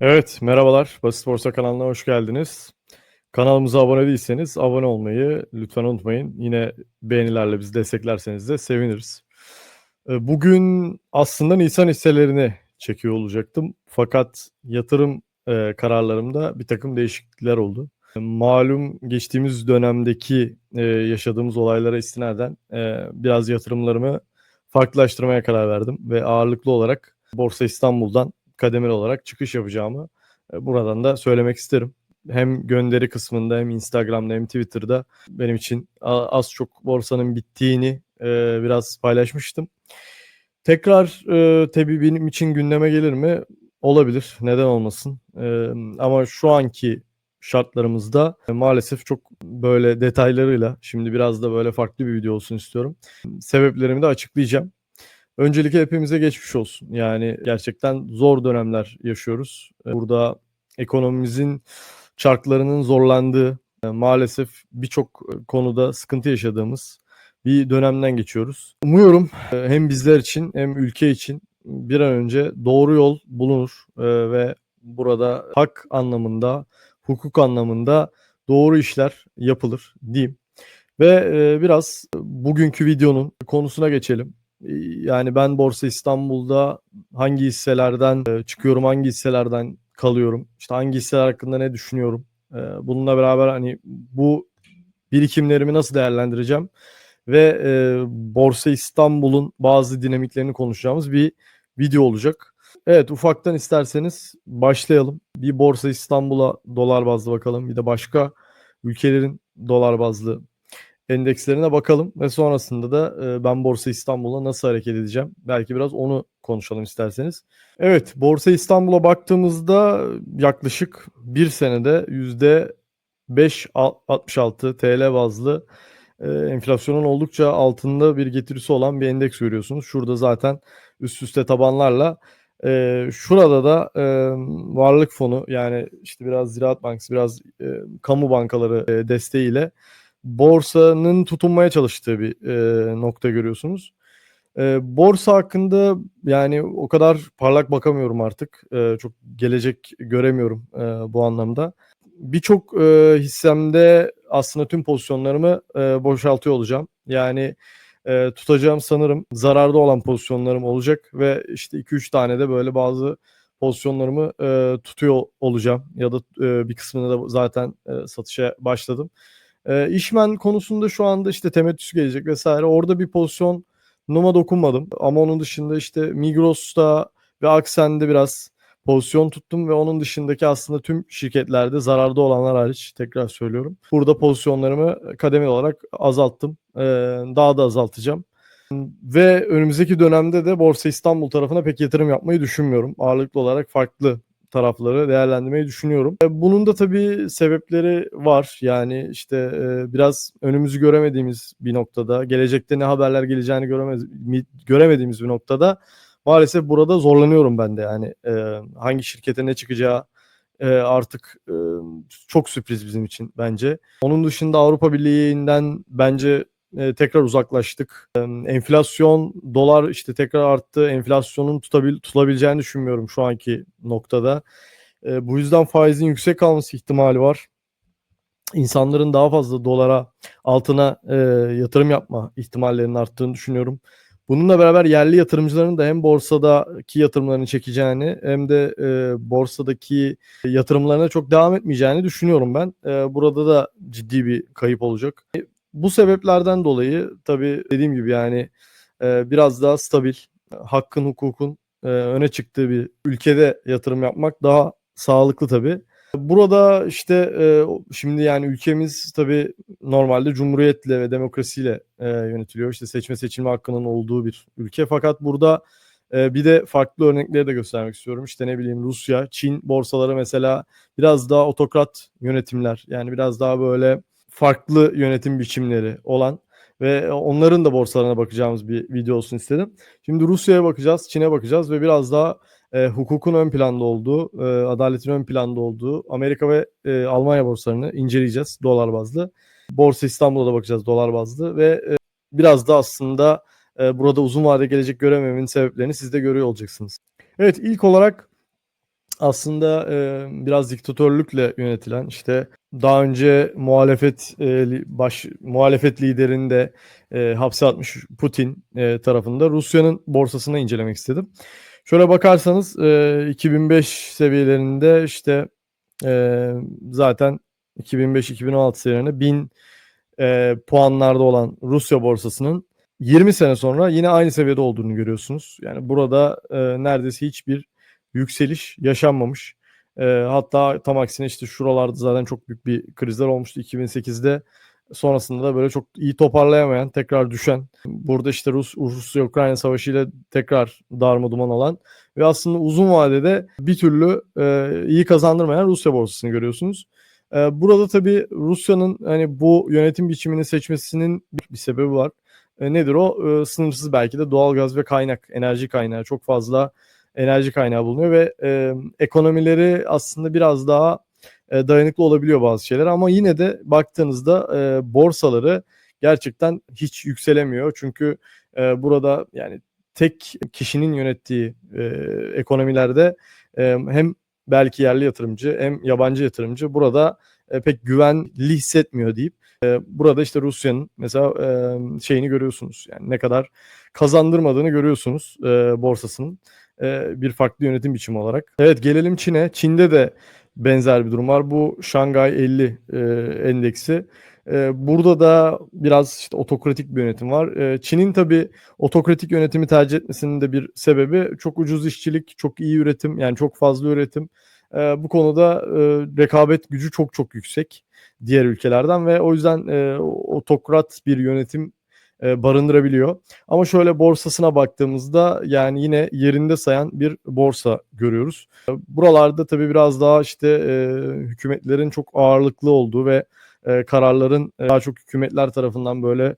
Evet, merhabalar. Basit Borsa kanalına hoş geldiniz. Kanalımıza abone değilseniz abone olmayı lütfen unutmayın. Yine beğenilerle bizi desteklerseniz de seviniriz. Ee, Bugün aslında Nisan hisselerini çekiyor olacaktım. Fakat yatırım e, kararlarımda bir takım değişiklikler oldu. Malum geçtiğimiz dönemdeki e, yaşadığımız olaylara istinaden e, biraz yatırımlarımı farklılaştırmaya karar verdim. Ve ağırlıklı olarak Borsa İstanbul'dan kademeli olarak çıkış yapacağımı e, buradan da söylemek isterim. Hem gönderi kısmında hem Instagram'da hem Twitter'da benim için az çok borsanın bittiğini e, biraz paylaşmıştım. Tekrar e, tabii benim için gündeme gelir mi? Olabilir. Neden olmasın? E, ama şu anki şartlarımızda maalesef çok böyle detaylarıyla şimdi biraz da böyle farklı bir video olsun istiyorum. Sebeplerimi de açıklayacağım. Öncelikle hepimize geçmiş olsun. Yani gerçekten zor dönemler yaşıyoruz. E, Burada ekonomimizin çarklarının zorlandığı, e, maalesef birçok e, konuda sıkıntı yaşadığımız bir dönemden geçiyoruz. Umuyorum e, hem bizler için hem ülke için bir an önce doğru yol bulunur ve burada hak anlamında, hukuk anlamında doğru işler yapılır diyeyim. Ve biraz bugünkü videonun konusuna geçelim. Yani ben Borsa İstanbul'da hangi hisselerden e, çıkıyorum, hangi hisselerden kalıyorum, işte hangi hisseler hakkında ne düşünüyorum. E, Bununla beraber hani bu birikimlerimi nasıl değerlendireceğim ve e, Borsa İstanbul'un bazı dinamiklerini konuşacağımız bir video olacak. Evet ufaktan isterseniz başlayalım. Bir Borsa İstanbul'a dolar bazlı bakalım. Bir de başka ülkelerin dolar bazlı endekslerine bakalım ve sonrasında da e, ben Borsa İstanbul'a nasıl hareket edeceğim? Belki biraz onu konuşalım isterseniz. Evet, Borsa İstanbul'a baktığımızda yaklaşık bir senede yüzde 5.66 TL bazlı e, enflasyonun oldukça altında bir getirisi olan bir endeks görüyorsunuz. Şurada zaten üst üste tabanlarla e, şurada da e, varlık fonu yani işte biraz Ziraat Bankası biraz e, kamu bankaları e, desteğiyle borsanın tutunmaya çalıştığı bir e, nokta görüyorsunuz. E, borsa hakkında yani o kadar parlak bakamıyorum artık. E, çok gelecek göremiyorum e, bu anlamda. Birçok e, hissemde aslında tüm pozisyonlarımı e, boşaltıyor olacağım. Yani e, tutacağım sanırım zararda olan pozisyonlarım olacak ve işte 2-3 tane de böyle bazı pozisyonlarımı e, tutuyor olacağım ya da e, bir kısmını da zaten e, satışa başladım. E, işmen konusunda şu anda işte temettüs gelecek vesaire. Orada bir pozisyon numa dokunmadım. Ama onun dışında işte Migros'ta ve Aksen'de biraz pozisyon tuttum ve onun dışındaki aslında tüm şirketlerde zararda olanlar hariç tekrar söylüyorum. Burada pozisyonlarımı kademeli olarak azalttım. E, daha da azaltacağım. Ve önümüzdeki dönemde de Borsa İstanbul tarafına pek yatırım yapmayı düşünmüyorum. Ağırlıklı olarak farklı tarafları değerlendirmeyi düşünüyorum. E, Bunun da tabii sebepleri var. Yani işte e, biraz önümüzü göremediğimiz bir noktada, gelecekte ne haberler geleceğini göremez, mi- göremediğimiz bir noktada maalesef burada zorlanıyorum ben de. Yani e, hangi şirkete ne çıkacağı artık çok sürpriz bizim için bence. Onun dışında Avrupa Birliği'nden bence e, tekrar uzaklaştık. E, enflasyon, dolar işte tekrar arttı. Enflasyonun tutabil, tutabileceğini düşünmüyorum şu anki noktada. E, bu yüzden faizin yüksek kalması ihtimali var. İnsanların daha fazla dolara, altına e, yatırım yapma ihtimallerinin arttığını düşünüyorum. Bununla beraber yerli yatırımcıların da hem borsadaki yatırımlarını çekeceğini hem de e, borsadaki yatırımlarına çok devam etmeyeceğini düşünüyorum ben. E, burada da ciddi bir kayıp olacak. Bu sebeplerden dolayı tabii dediğim gibi yani e, biraz daha stabil, hakkın hukukun e, öne çıktığı bir ülkede yatırım yapmak daha sağlıklı tabii. Burada işte e, şimdi yani ülkemiz tabii normalde cumhuriyetle ve demokrasiyle e, yönetiliyor. İşte seçme seçilme hakkının olduğu bir ülke. Fakat burada e, bir de farklı örnekleri de göstermek istiyorum. İşte ne bileyim Rusya, Çin borsaları mesela biraz daha otokrat yönetimler. Yani biraz daha böyle farklı yönetim biçimleri olan ve onların da borsalarına bakacağımız bir video olsun istedim. Şimdi Rusya'ya bakacağız, Çin'e bakacağız ve biraz daha e, hukukun ön planda olduğu, e, adaletin ön planda olduğu Amerika ve e, Almanya borsalarını inceleyeceğiz dolar bazlı. Borsa İstanbul'a da bakacağız dolar bazlı ve e, biraz da aslında e, burada uzun vade gelecek görememenin sebeplerini siz de görüyor olacaksınız. Evet ilk olarak aslında, eee, biraz diktatörlükle yönetilen, işte, daha önce muhalefet, li baş muhalefet liderini de, eee, hapse atmış Putin, eee, tarafında Rusya'nın borsasını incelemek istedim. Şöyle bakarsanız, eee, 2005 seviyelerinde, işte, eee, zaten 2005-2016 seviyelerinde 1000, eee, puanlarda olan Rusya borsasının 20 sene sonra yine aynı seviyede olduğunu görüyorsunuz. Yani burada, eee, neredeyse hiçbir yükseliş yaşanmamış. Eee, hatta tam aksine, işte, şuralarda zaten çok büyük bir krizler olmuştu 2008'de. Sonrasında da böyle çok iyi toparlayamayan, tekrar düşen, burada, işte, Rus Rusya-Ukrayna savaşıyla tekrar darmaduman olan ve aslında uzun vadede bir türlü, eee, iyi kazandırmayan Rusya borsasını görüyorsunuz. Eee, burada tabii Rusya'nın, hani, bu yönetim biçimini seçmesinin bir sebebi var. Eee, nedir o? Eee, sınırsız belki de doğalgaz ve kaynak, enerji kaynağı. Çok fazla enerji kaynağı bulunuyor ve, emm, ekonomileri aslında biraz daha, eee, dayanıklı olabiliyor bazı şeylere ama yine de baktığınızda, eee, borsaları gerçekten hiç yükselemiyor. Çünkü, eee, burada, yani, tek kişinin yönettiği, eee, ekonomilerde, emm, hem belki yerli yatırımcı hem yabancı yatırımcı burada, eee, pek güvenli hissetmiyor diyeyim. Eee, burada, işte, Rusya'nın mesela, emm, şeyini görüyorsunuz, yani, ne kadar kazandırmadığını görüyorsunuz, eee, borsasının, eee, bir farklı yönetim biçimi olarak. Evet, gelelim Çin'e. Çin'de de benzer bir durum var. Bu Şangay 50, eee, endeksi. Eee, burada da biraz, işte, otokratik bir yönetim var. Eee, Çin'in tabii otokratik yönetimi tercih etmesinin de bir sebebi çok ucuz işçilik, çok iyi üretim, yani, çok fazla üretim. Eee, bu konuda, eee, rekabet gücü çok çok yüksek diğer ülkelerden ve o yüzden, eee, otokrat bir yönetim, eee, barındırabiliyor. Ama şöyle borsasına baktığımızda, yani, yine yerinde sayan bir borsa görüyoruz. Eee, buralarda tabii biraz daha, işte, eee, hükümetlerin çok ağırlıklı olduğu ve, kararların, daha çok hükümetler tarafından, böyle,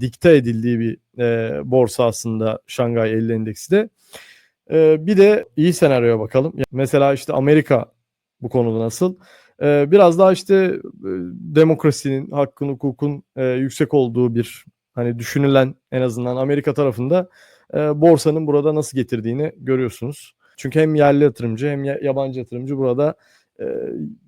dikte edildiği bir, eee, borsa aslında Şangay 50 endeksi de. Bir de iyi senaryoya bakalım. Mesela, işte, Amerika bu konuda nasıl? Biraz daha, işte, eee, demokrasinin, hakkın, hukukun, yüksek olduğu bir, hani, düşünülen en azından Amerika tarafında, eee, borsanın burada nasıl getirdiğini görüyorsunuz. Çünkü hem yerli yatırımcı hem ya yabancı yatırımcı burada,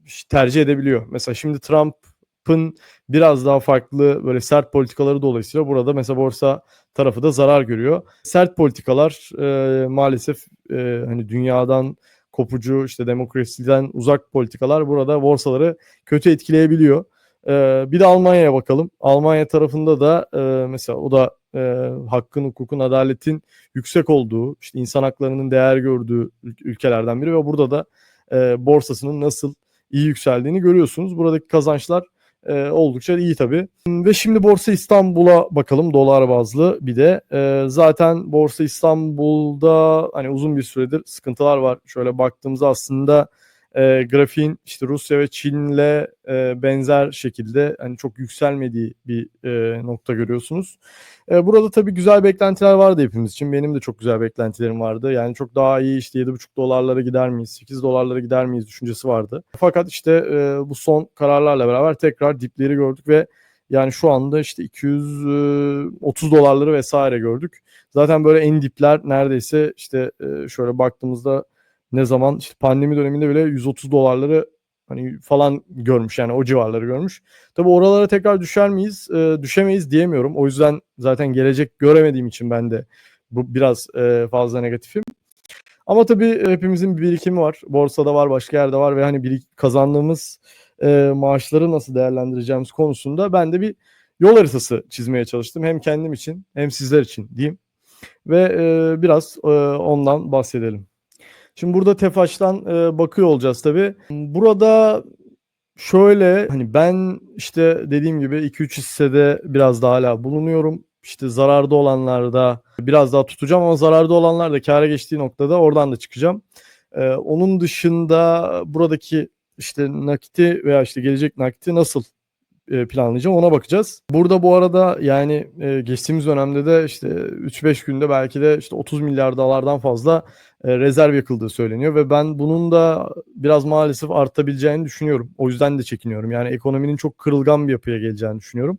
ş tercih edebiliyor. Mesela şimdi Trump'ın biraz daha farklı, böyle, sert politikaları dolayısıyla burada mesela borsa tarafı da zarar görüyor. Sert politikalar, eee, maalesef, eee, hani, dünyadan kopucu, işte, demokrasiden uzak politikalar burada borsaları kötü etkileyebiliyor. Eee, bir de Almanya'ya bakalım. Almanya tarafında da, eee, mesela o da, eee, hakkın, hukukun, adaletin yüksek olduğu, işte, insan haklarının değer gördüğü ül ülkelerden biri ve burada da, eee, borsasının nasıl iyi yükseldiğini görüyorsunuz. Buradaki kazançlar, oldukça iyi tabii. Ve şimdi Borsa İstanbul'a bakalım dolar bazlı bir de. Zaten Borsa İstanbul'da, hani, uzun bir süredir sıkıntılar var. Şöyle baktığımızda aslında, eee, grafiğin, işte, Rusya ve Çin'le, eee, benzer şekilde, hani, çok yükselmediği bir, eee, nokta görüyorsunuz. Eee, burada tabii güzel beklentiler vardı hepimiz için. Benim de çok güzel beklentilerim vardı. Yani, çok daha iyi, işte, $7,5'lara gider miyiz, $8'lara gider miyiz düşüncesi vardı. Fakat, işte, eee, bu son kararlarla beraber tekrar dipleri gördük ve, yani, şu anda, işte, $230'ları vs. gördük. Zaten böyle en dipler neredeyse, işte, eee, şöyle baktığımızda ne zaman, işte, pandemi döneminde bile $130'ları, hani, falan görmüş, yani, o civarları görmüş. Tabii oralara tekrar düşer miyiz? Eee, düşemeyiz diyemiyorum. O yüzden zaten gelecek göremediğim için ben de bu biraz, eee, fazla negatifim. Ama tabii hepimizin bir birikimi var. Borsada var, başka yerde var ve, hani, birik kazandığımız, eee, maaşları nasıl değerlendireceğimiz konusunda ben de bir yol haritası çizmeye çalıştım. Hem kendim için hem sizler için diyeyim ve, eee, biraz, eee, ondan bahsedelim. Şimdi burada TEFAŞ'tan, eee, bakıyor olacağız tabii. Burada şöyle, hani, ben, işte, dediğim gibi 2-3 hissede biraz daha hâlâ bulunuyorum. İşte, zararda olanlarda biraz daha tutacağım ama zararda olanlar da kâra geçtiği noktada oradan da çıkacağım. Eee, onun dışında buradaki, işte, nakiti veya, işte, gelecek nakiti nasıl, eee, planlayacağım ona bakacağız. Burada bu arada, yani, eee, geçtiğimiz dönemde de, işte, 3-5 günde belki de, işte, $30 milyardan fazla, eee, rezerv yakıldığı söyleniyor ve ben bunun da biraz maalesef artabileceğini düşünüyorum. O yüzden de çekiniyorum. Yani, ekonominin çok kırılgan bir yapıya geleceğini düşünüyorum.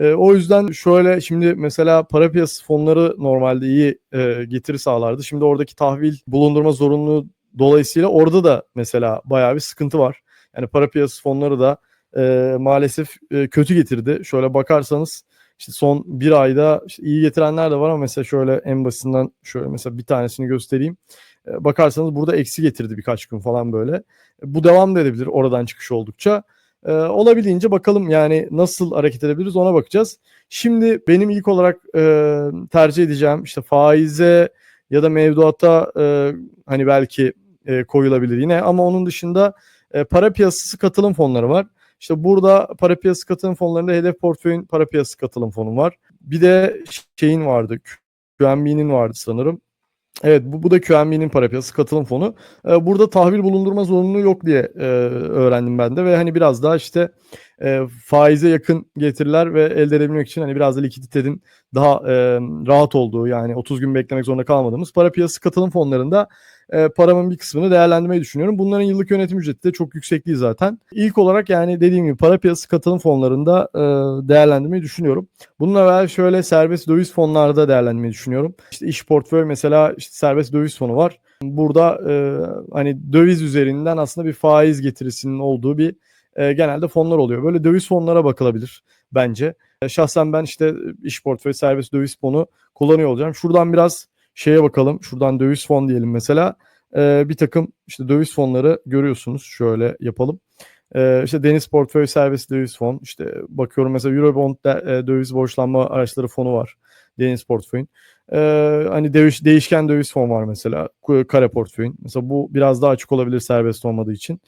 Eee, o yüzden şöyle, şimdi mesela para piyasası fonları normalde iyi, eee, getiri sağlardı. Şimdi oradaki tahvil bulundurma zorunluluğu Dolayısıyla orada da mesela bayağı bir sıkıntı var. Yani para piyasası fonları da e, maalesef e, kötü getirdi. Şöyle bakarsanız işte son bir ayda işte iyi getirenler de var ama mesela şöyle en basitinden şöyle mesela bir tanesini göstereyim. E, bakarsanız burada eksi getirdi birkaç gün falan böyle. E, bu devam da edebilir oradan çıkış oldukça. E, olabildiğince bakalım yani nasıl hareket edebiliriz ona bakacağız. Şimdi benim ilk olarak e, tercih edeceğim işte faize ya da mevduata e, hani belki e, koyulabilir yine ama onun dışında e, para piyasası katılım fonları var. İşte burada para piyasası katılım fonlarında hedef portföyün para piyasası katılım fonu var. Bir de şeyin vardı. QNB'nin vardı sanırım. Evet bu, bu da QNB'nin para piyasası katılım fonu. Ee, burada tahvil bulundurma zorunluluğu yok diye e, öğrendim ben de ve hani biraz daha işte e, faize yakın getiriler ve elde edebilmek için hani biraz da likiditenin daha e, rahat olduğu yani 30 gün beklemek zorunda kalmadığımız para piyasası katılım fonlarında e, paramın bir kısmını değerlendirmeyi düşünüyorum. Bunların yıllık yönetim ücreti de çok yüksek değil zaten. İlk olarak yani dediğim gibi para piyasası katılım fonlarında e, değerlendirmeyi düşünüyorum. Bununla beraber şöyle serbest döviz fonlarda değerlendirmeyi düşünüyorum. İşte iş portföy mesela işte serbest döviz fonu var. Burada e, hani döviz üzerinden aslında bir faiz getirisinin olduğu bir e, genelde fonlar oluyor. Böyle döviz fonlara bakılabilir bence. E, şahsen ben işte iş portföy serbest döviz fonu kullanıyor olacağım. Şuradan biraz şeye bakalım. Şuradan döviz fon diyelim mesela. E, bir takım işte döviz fonları görüyorsunuz. Şöyle yapalım. E, işte Deniz Portföy Servis Döviz Fon. İşte bakıyorum mesela Eurobond de, e, döviz borçlanma araçları fonu var. Deniz Portföy'ün. E, hani değiş, değişken döviz fon var mesela. Kare Portföy'ün. Mesela bu biraz daha açık olabilir serbest olmadığı için.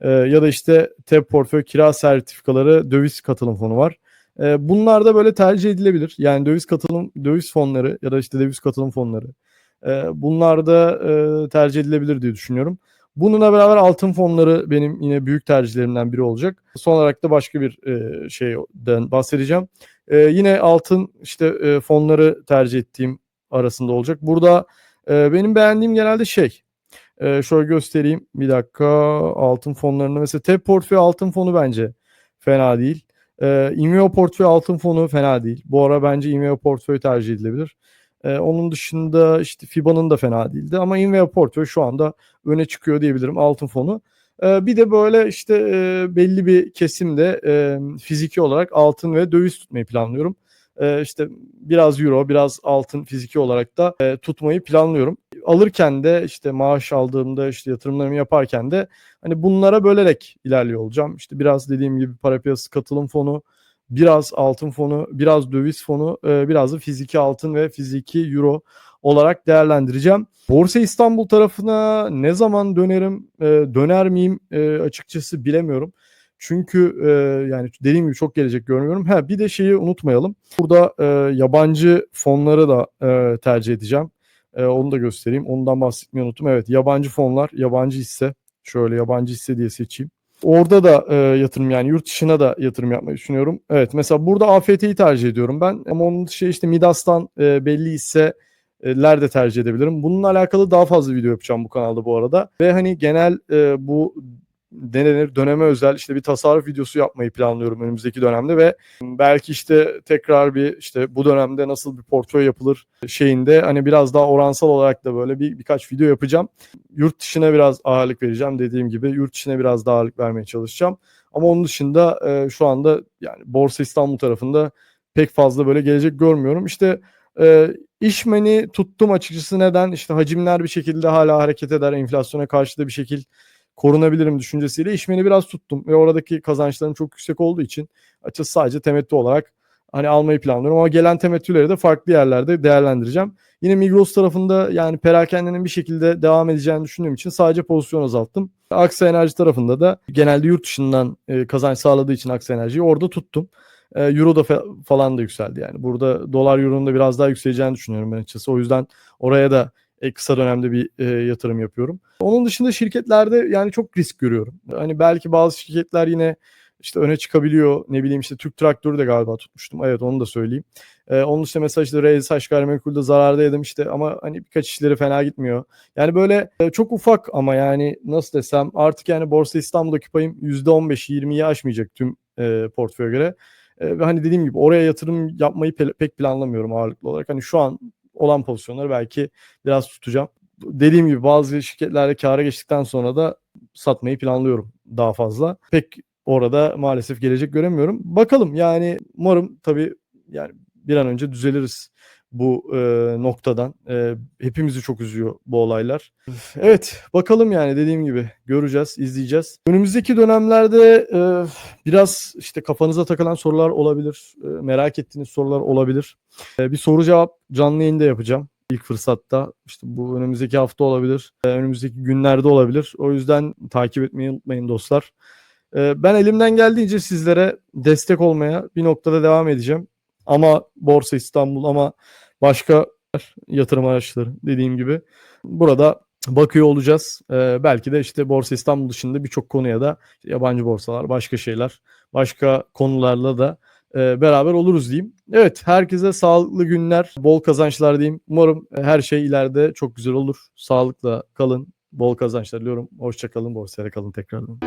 E, ya da işte TEB Portföy Kira Sertifikaları Döviz Katılım Fonu var. E, bunlar da böyle tercih edilebilir. Yani döviz katılım, döviz fonları ya da işte döviz katılım fonları. E, bunlar da e, tercih edilebilir diye düşünüyorum. Bununla beraber altın fonları benim yine büyük tercihlerimden biri olacak. Son olarak da başka bir e, şeyden bahsedeceğim. E, yine altın işte e, fonları tercih ettiğim arasında olacak. Burada e, benim beğendiğim genelde şey. E, şöyle göstereyim bir dakika altın fonlarını mesela TEP portföy altın fonu bence fena değil. E, Imeo portföy altın fonu fena değil. Bu ara bence Imeo portföy tercih edilebilir. E, onun dışında işte FIBA'nın da fena değildi ama Inveo portföy şu anda öne çıkıyor diyebilirim altın fonu. E, bir de böyle işte e, belli bir kesimde e, fiziki olarak altın ve döviz tutmayı planlıyorum. E, işte biraz euro, biraz altın fiziki olarak da e, tutmayı planlıyorum. Alırken de işte maaş aldığımda işte yatırımlarımı yaparken de hani bunlara bölerek ilerliyor olacağım. İşte biraz dediğim gibi para piyasası katılım fonu, biraz altın fonu, biraz döviz fonu, e, biraz da fiziki altın ve fiziki euro olarak değerlendireceğim. Borsa İstanbul tarafına ne zaman dönerim, e, döner miyim e, açıkçası bilemiyorum. Çünkü e, yani dediğim gibi çok gelecek görmüyorum. Ha bir de şeyi unutmayalım. Burada e, yabancı fonları da e, tercih edeceğim. E, onu da göstereyim. Ondan bahsetmeyi unuttum. Evet yabancı fonlar, yabancı hisse. Şöyle yabancı hisse diye seçeyim. Orada da e, yatırım yani yurt dışına da yatırım yapmayı düşünüyorum. Evet mesela burada AFT'yi tercih ediyorum ben. Ama onun dışı işte Midas'tan e, belli hisseler de tercih edebilirim. Bununla alakalı daha fazla video yapacağım bu kanalda bu arada. Ve hani genel e, bu denenir döneme özel işte bir tasarruf videosu yapmayı planlıyorum önümüzdeki dönemde ve belki işte tekrar bir işte bu dönemde nasıl bir portföy yapılır şeyinde hani biraz daha oransal olarak da böyle bir birkaç video yapacağım. Yurt dışına biraz ağırlık vereceğim dediğim gibi yurt dışına biraz daha ağırlık vermeye çalışacağım. Ama onun dışında e, şu anda yani Borsa İstanbul tarafında pek fazla böyle gelecek görmüyorum. İşte e, işmeni tuttum açıkçası neden? İşte hacimler bir şekilde hala hareket eder. Enflasyona karşı da bir şekilde korunabilirim düşüncesiyle işmeni biraz tuttum ve oradaki kazançlarım çok yüksek olduğu için açıkçası sadece temettü olarak hani almayı planlıyorum ama gelen temettüleri de farklı yerlerde değerlendireceğim. Yine Migros tarafında yani perakendenin bir şekilde devam edeceğini düşündüğüm için sadece pozisyon azalttım. Aksa Enerji tarafında da genelde yurt dışından e, kazanç sağladığı için Aksa Enerji'yi orada tuttum. E, Euro da fa- falan da yükseldi yani. Burada dolar euronun da biraz daha yükseleceğini düşünüyorum ben açıkçası. O yüzden oraya da e, kısa dönemde bir e, yatırım yapıyorum. Onun dışında şirketlerde yani çok risk görüyorum. Hani belki bazı şirketler yine işte öne çıkabiliyor. Ne bileyim işte Türk Traktörü de galiba tutmuştum. Evet onu da söyleyeyim. Ee, onun dışında mesela işte Reis Gayrimenkul'de zararda yedim işte ama hani birkaç işleri fena gitmiyor. Yani böyle e, çok ufak ama yani nasıl desem artık yani Borsa İstanbul'daki payım %15-20'yi aşmayacak tüm e, portföye göre. E, ve hani dediğim gibi oraya yatırım yapmayı pe- pek planlamıyorum ağırlıklı olarak. Hani şu an olan pozisyonları belki biraz tutacağım. dediğim gibi bazı şirketlerde kâra geçtikten sonra da satmayı planlıyorum daha fazla. Pek orada maalesef gelecek göremiyorum. Bakalım yani umarım tabii yani bir an önce düzeliriz bu e, noktadan. E, hepimizi çok üzüyor bu olaylar. Evet bakalım yani dediğim gibi göreceğiz, izleyeceğiz. Önümüzdeki dönemlerde e, biraz işte kafanıza takılan sorular olabilir. e, merak ettiğiniz sorular olabilir. E, bir soru cevap canlı yayında yapacağım ilk fırsatta. İşte bu önümüzdeki hafta olabilir, e, önümüzdeki günlerde olabilir. O yüzden takip etmeyi unutmayın dostlar. E, ben elimden geldiğince sizlere destek olmaya bir noktada devam edeceğim. Ama Borsa İstanbul ama başka yatırım araçları dediğim gibi burada bakıyor olacağız. Ee, belki de işte Borsa İstanbul dışında birçok konuya da yabancı borsalar, başka şeyler, başka konularla da e, beraber oluruz diyeyim. Evet, herkese sağlıklı günler, bol kazançlar diyeyim. Umarım her şey ileride çok güzel olur. Sağlıkla kalın, bol kazançlar diliyorum. Hoşça kalın, borsayla kalın tekrardan.